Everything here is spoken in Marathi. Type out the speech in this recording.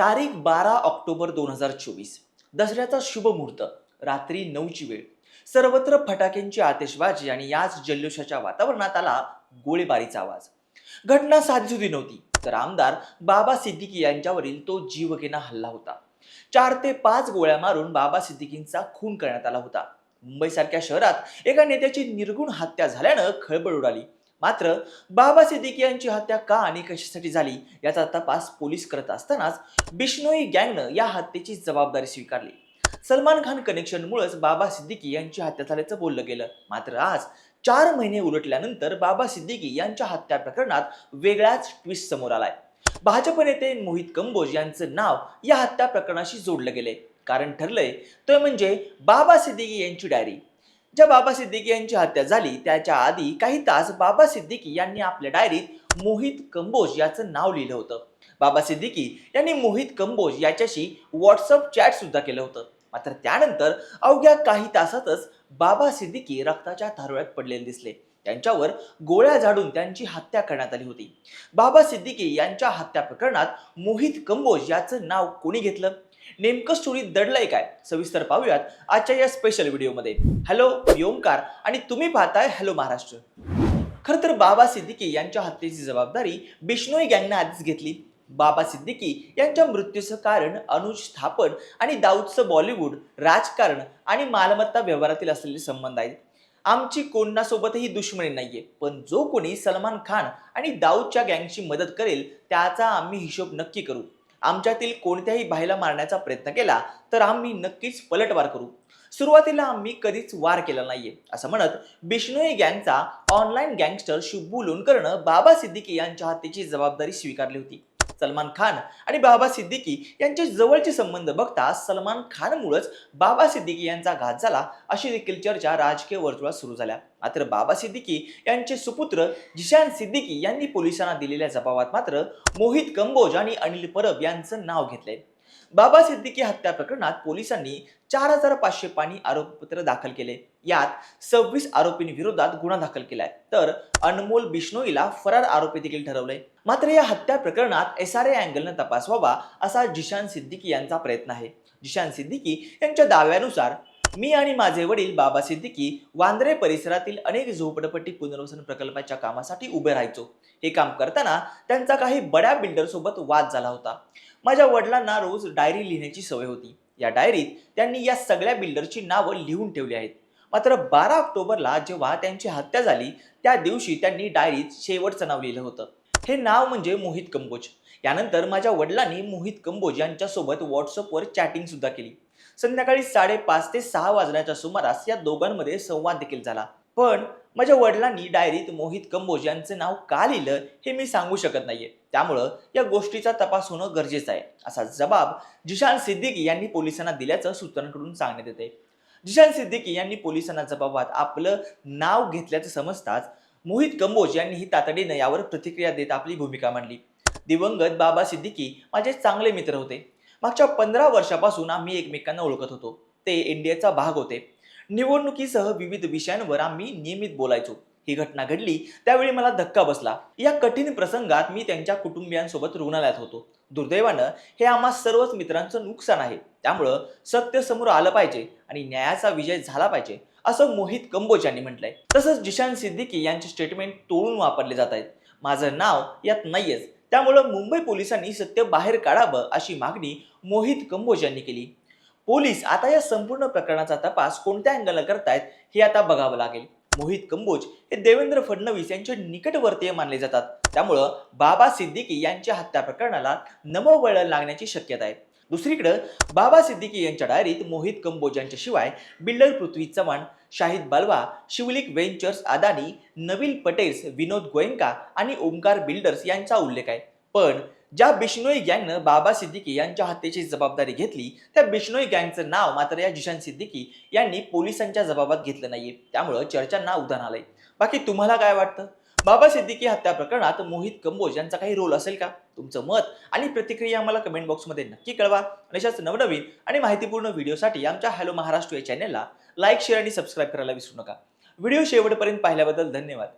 तारीख बारा ऑक्टोबर दोन हजार चोवीस. दसऱ्याचा शुभ मुहूर्त रात्री नऊची वेळ. सर्वत्र फटाक्यांची आतिषबाजी आणि याच जल्लोषाच्या वातावरणात आला गोळीबारीचा आवाज. घटना साधीसुधी नव्हती तर आमदार बाबा सिद्दीकी यांच्यावरील तो जीवघेणा हल्ला होता. चार ते पाच गोळ्या मारून बाबा सिद्दीकींचा खून करण्यात आला होता. मुंबईसारख्या शहरात एका नेत्याची निर्गुण हत्या झाल्यानं खळबळ उडाली. मात्र बाबा सिद्दीकी यांची हत्या का आणि कशासाठी झाली याचा तपास पोलीस करत असतानाच बिश्नोई गँगनं या हत्येची जबाबदारी स्वीकारली. सलमान खान कनेक्शनमुळेच बाबा सिद्दीकी यांची हत्या झाल्याचं बोललं गेलं. मात्र आज चार महिने उलटल्यानंतर बाबा सिद्दीकी यांच्या हत्या प्रकरणात वेगळाच ट्विस्ट समोर आलाय. भाजप नेते मोहित कंबोज यांचं नाव या हत्या प्रकरणाशी जोडलं गेले कारण ठरलंय तो म्हणजे बाबा सिद्दीकी यांची डायरी ज्या बाबा सिद्दीकी यांची हत्या झाली त्याच्या आधी काही तास बाबा सिद्दीकी यांनी आपल्या डायरीत मोहित कंबोज याचं नाव लिहिलं होतं. बाबा सिद्दीकी यांनी मोहित कंबोज याच्याशी व्हॉट्सअप चॅट सुद्धा केलं होतं. मात्र त्यानंतर अवघ्या काही तासातच बाबा सिद्दीकी रक्ताच्या थारोळ्यात पडलेले दिसले. त्यांच्यावर गोळ्या झाडून त्यांची हत्या करण्यात आली होती. बाबा सिद्दीकी यांच्या हत्या प्रकरणात मोहित कंबोज याचं नाव कोणी घेतलं? नेमकं स्टोरी दडलंय काय? सविस्तर पाहूयात आजच्या या स्पेशल व्हिडिओमध्ये हॅलो मी ओमकार आणि तुम्ही पाहताय हॅलो महाराष्ट्र. खरं तर बाबा सिद्दीकी यांच्या हत्येची जबाबदारी बिष्णोई गँगनं आधीच घेतली. बाबा सिद्दीकी यांच्या मृत्यूचं कारण अनुज स्थापन आणि दाऊदचं बॉलिवूड राजकारण आणि मालमत्ता व्यवहारातील असलेले संबंध आहेत. आमची कोणासोबतही दुश्मनी नाहीये. पण जो कोणी सलमान खान आणि दाऊदच्या गँगची मदत करेल त्याचा आम्ही हिशोब नक्की करू. आमच्यातील कोणत्याही बाहेला मारण्याचा प्रयत्न केला तर आम्ही नक्कीच पलटवार करू. सुरुवातीला आम्ही कधीच वार केला नाहीये असं म्हणत बिष्णोई गँगचा ऑनलाईन गँगस्टर शुभू लोणकरनं बाबा सिद्दीकी यांच्या हत्येची जबाबदारी स्वीकारली होती. सलमान खान आणि बाबा सिद्दीकी यांचे जवळचे संबंध बघता सलमान खानमुळेच बाबा सिद्दीकी यांचा घात झाला अशी देखील चर्चा राजकीय वर्तुळात सुरू झाल्या. मात्र बाबा सिद्दीकी यांचे सुपुत्र जिशान सिद्दीकी यांनी पोलिसांना दिलेल्या जबाबात मात्र मोहित कंबोज आणि अनिल परब यांचं नाव घेतलंय. बाबा सिद्दीकी हत्या प्रकरणात पोलिसांनी चार हजार पाचशे पाणी आरोपपत्र दाखल केले. यात सव्वीस आरोपींविरोधात गुन्हा दाखल केलाय. तर अनमोल बिश्नोईला फरार आरोपी देखील ठरवलंय. मात्र या हत्या प्रकरणात एस आर ए अँगलनं तपास व्हावा असा जिशान सिद्दीकी यांचा प्रयत्न आहे. जिशान सिद्दीकी यांच्या दाव्यानुसार मी आणि माझे वडील बाबा सिद्दीकी वांद्रे परिसरातील अनेक झोपडपट्टी पुनर्वसन प्रकल्पाच्या कामासाठी उभे राहायचो. हे काम करताना त्यांचा काही बड्या बिल्डर सोबत वाद झाला होता. माझ्या वडिलांना रोज डायरी लिहिण्याची सवय होती. या डायरीत त्यांनी या सगळ्या बिल्डरची नावं लिहून ठेवली आहेत. मात्र बारा ऑक्टोबरला जेव्हा त्यांची हत्या झाली त्या दिवशी त्यांनी डायरीत शेवटचं नाव लिहिलं होतं. हे नाव म्हणजे मोहित कंबोज. यानंतर माझ्या वडिलांनी मोहित कंबोज यांच्यासोबत व्हॉट्सअपवर चॅटिंग सुद्धा केली. संध्याकाळी साडेपाच ते सहा वाजण्याच्या सुमारास या दोघांमध्ये संवाद देखील झाला. पण माझ्या वडिलांनी डायरीत मोहित कंबोज यांचं नाव का लिहिलं हे मी सांगू शकत नाहीये. त्यामुळं या गोष्टीचा तपास होणं गरजेचं आहे. असा जबाब जिशान सिद्दीकी यांनी पोलिसांना दिल्याचं सूत्रांकडून सांगण्यात येते जिशान सिद्दीकी यांनी पोलिसांना जबाबात आपलं नाव घेतल्याचं समजताच मोहित कंबोज यांनी ही तातडीनं यावर प्रतिक्रिया देत आपली भूमिका मांडली. दिवंगत बाबा सिद्दीकी माझे चांगले मित्र होते. मागच्या पंधरा वर्षापासून आम्ही एकमेकांना ओळखत होतो. ते इंडियाचा भाग होते. निवडणुकीसह विविध विषयांवर आम्ही नियमित बोलायचो. ही घटना घडली त्यावेळी मला धक्का बसला. या कठीण प्रसंगात मी त्यांच्या कुटुंबियांसोबत रुग्णालयात होतो. दुर्दैवानं हे आम्हा सर्वच मित्रांचं नुकसान आहे. त्यामुळं सत्य समोर आलं पाहिजे आणि न्यायाचा विजय झाला पाहिजे असं मोहित कंबोज यांनी म्हटलंय. तसंच जिशान सिद्दीकी यांचे स्टेटमेंट तोडून वापरले जात आहेत. माझं नाव यात नाहीयेच. त्यामुळं मुंबई पोलिसांनी सत्य बाहेर काढावं अशी मागणी मोहित कंबोज यांनी केली. पोलीस आता या संपूर्ण प्रकरणाचा तपास कोणत्या अँगलला करतायत हे आता बघावं लागेल. मोहित कंबोज हे देवेंद्र फडणवीस यांचे निकटवर्तीय मानले जातात. त्यामुळं बाबा सिद्दीकी यांच्या हत्या प्रकरणाला नवं वळण लागण्याची शक्यता आहे. दुसरीकडे बाबा सिद्दीकी यांच्या डायरीत मोहित कंबोज यांच्याशिवाय बिल्डर पृथ्वी चव्हाण शाहिद बालवा शिवलिक वेंचर्स अदानी नवील पटेल्स विनोद गोयंका आणि ओमकार बिल्डर्स यांचा उल्लेख आहे. पण ज्या बिश्नोई गँगनं बाबा सिद्दीकी यांच्या हत्येची जबाबदारी घेतली त्या बिश्नोई गँगचं नाव मात्र या जिशान सिद्दीकी यांनी पोलिसांच्या जबाबात घेतलं नाहीये. त्यामुळं चर्चांना उधाण आलंय. बाकी तुम्हाला काय वाटतं? बाबा सिद्दीकी हत्या प्रकरणात मोहित कंबोज यांचा काही रोल असेल का? तुमचं मत आणि प्रतिक्रिया आम्हाला कमेंट बॉक्समध्ये नक्की कळवा. आणि अशाच नवनवीन आणि माहितीपूर्ण व्हिडिओसाठी आमच्या हॅलो महाराष्ट्र या चॅनलला लाईक शेअर आणि सबस्क्राईब करायला विसरू नका. व्हिडिओ शेवटपर्यंत पाहिल्याबद्दल धन्यवाद.